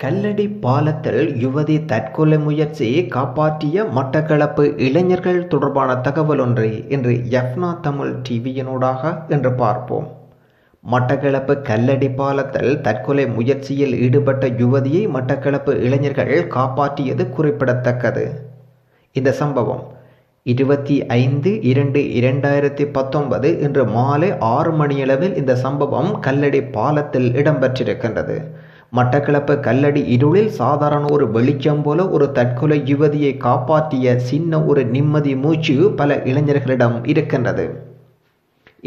கல்லடி பாலத்தில் யுவதி தற்கொலை முயற்சியை காப்பாற்றிய மட்டக்களப்பு இளைஞர்கள் தொடர்பான தகவல் ஒன்றை இன்று எஃப்னா தமிழ் டிவியினூடாக என்று பார்ப்போம். மட்டக்களப்பு கல்லடி பாலத்தில் தற்கொலை முயற்சியில் ஈடுபட்ட யுவதியை மட்டக்களப்பு இளைஞர்கள் காப்பாற்றியது குறிப்பிடத்தக்கது. இந்த சம்பவம் இருபத்தி ஐந்து இரண்டு இரண்டாயிரத்தி பத்தொன்பது இன்று மாலை ஆறு மணியளவில் இந்த சம்பவம் கல்லடி பாலத்தில் இடம்பெற்றிருக்கின்றது. மட்டக்களப்பு கல்லடி இருளில் சாதாரண ஒரு வெளிச்சம் போல ஒரு தற்கொலை யுவதியை காப்பாற்றிய சின்ன ஒரு நிம்மதி மூச்சு பல இளைஞர்களிடம் இருக்கின்றது.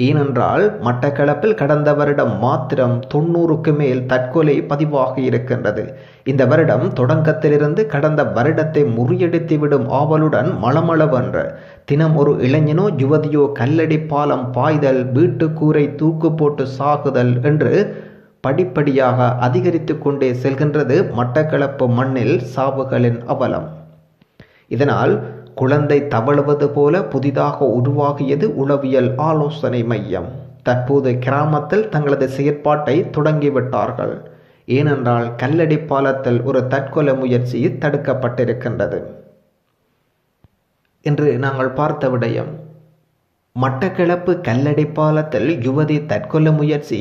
ஏனென்றால் மட்டக்களப்பில் கடந்த வருடம் மாத்திரம் தொண்ணூறுக்கு மேல் தற்கொலை பதிவாக இருக்கின்றது. இந்த வருடம் தொடக்கத்திலிருந்து கடந்த வருடத்தை முறியடித்துவிடும் ஆவலுடன் மளமளவென்ற தினம் ஒரு இளைஞனோ யுவதியோ கல்லடி பாலம் பாய்தல் வீட்டுக்கூரை தூக்கு போட்டு சாகுதல் என்று படிப்படியாக அதிகரித்து கொண்டே செல்கின்றது மட்டக்களப்பு மண்ணில் சாவுகளின் அவலம். இதனால் குழந்தை தவழுவது போல புதிதாக உருவாகியது உளவியல் ஆலோசனை மையம். தற்போது கிராமத்தில் தங்களது செயற்பாட்டை தொடங்கிவிட்டார்கள். ஏனென்றால் கல்லடி பாலத்தில் ஒரு தற்கொலை முயற்சி தடுக்கப்பட்டிருக்கின்றது. என்று நாங்கள் பார்த்த விடயம். மட்டக்கிளப்பு கல்லடி பாலத்தில் யுவதி தற்கொலை முயற்சி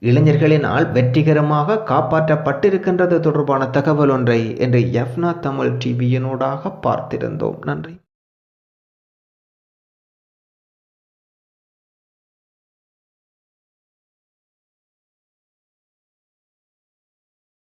இளைஞர்களினால் வெற்றிகரமாக காப்பாற்றப்பட்டிருக்கின்றது தொடர்பான தகவல் ஒன்றை இன்று எஃப்னா தமிழ் டிவியினூடாக பார்த்திருந்தோம். நன்றி.